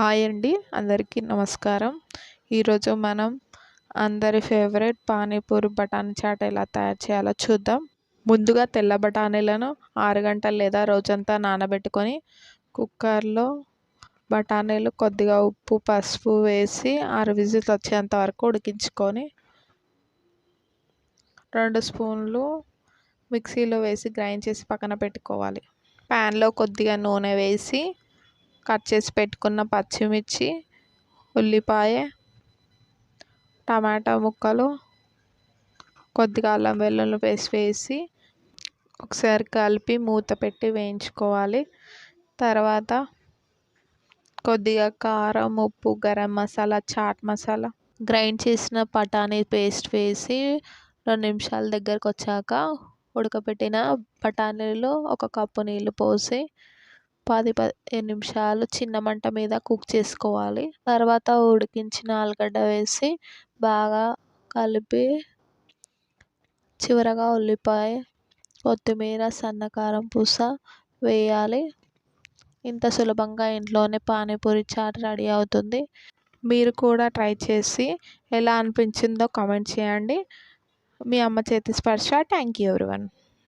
Hi అండి అందరికీ నమస్కారం. ఈరోజు మనం అందరి ఫేవరెట్ పానీపూరి బఠానీ చాట్ ఎలా తయారు చేయాలో చూద్దాం. ముందుగా తెల్ల బఠానీలను ఆరు గంటలు లేదా రోజంతా నానబెట్టుకొని కుక్కర్లో బఠానీలు కొద్దిగా ఉప్పు పసుపు వేసి ఆరు విజిల్స్ వచ్చేంత వరకు ఉడికించుకొని రెండు స్పూన్లు మిక్సీలో వేసి గ్రైండ్ చేసి పక్కన పెట్టుకోవాలి. ప్యాన్లో కొద్దిగా నూనె వేసి కట్ చేసి పెట్టుకున్న పచ్చిమిర్చి ఉల్లిపాయ టమాటా ముక్కలు కొద్దిగా అల్లం వెల్లుల్లి పేస్ట్ వేసి ఒకసారి కలిపి మూత పెట్టి వేయించుకోవాలి. తర్వాత కొద్దిగా కారం ఉప్పు గరం మసాలా చాట్ మసాలా గ్రైండ్ చేసిన బఠానీ పేస్ట్ వేసి రెండు నిమిషాల దగ్గరకు వచ్చాక ఉడకబెట్టిన బఠానీలో ఒక కప్పు నీళ్ళు పోసి పది పదిహేను నిమిషాలు చిన్న మంట మీద కుక్ చేసుకోవాలి. తర్వాత ఉడికించిన ఆలుగడ్డ వేసి బాగా కలిపి చివరగా ఉల్లిపాయ కొత్తిమీర సన్నకారం పూస వేయాలి. ఇంత సులభంగా ఇంట్లోనే పానీపూరి చాట్ రెడీ అవుతుంది. మీరు కూడా ట్రై చేసి ఎలా అనిపించిందో కామెంట్ చేయండి. మీ అమ్మ చేతి స్పర్శ. Thank you everyone.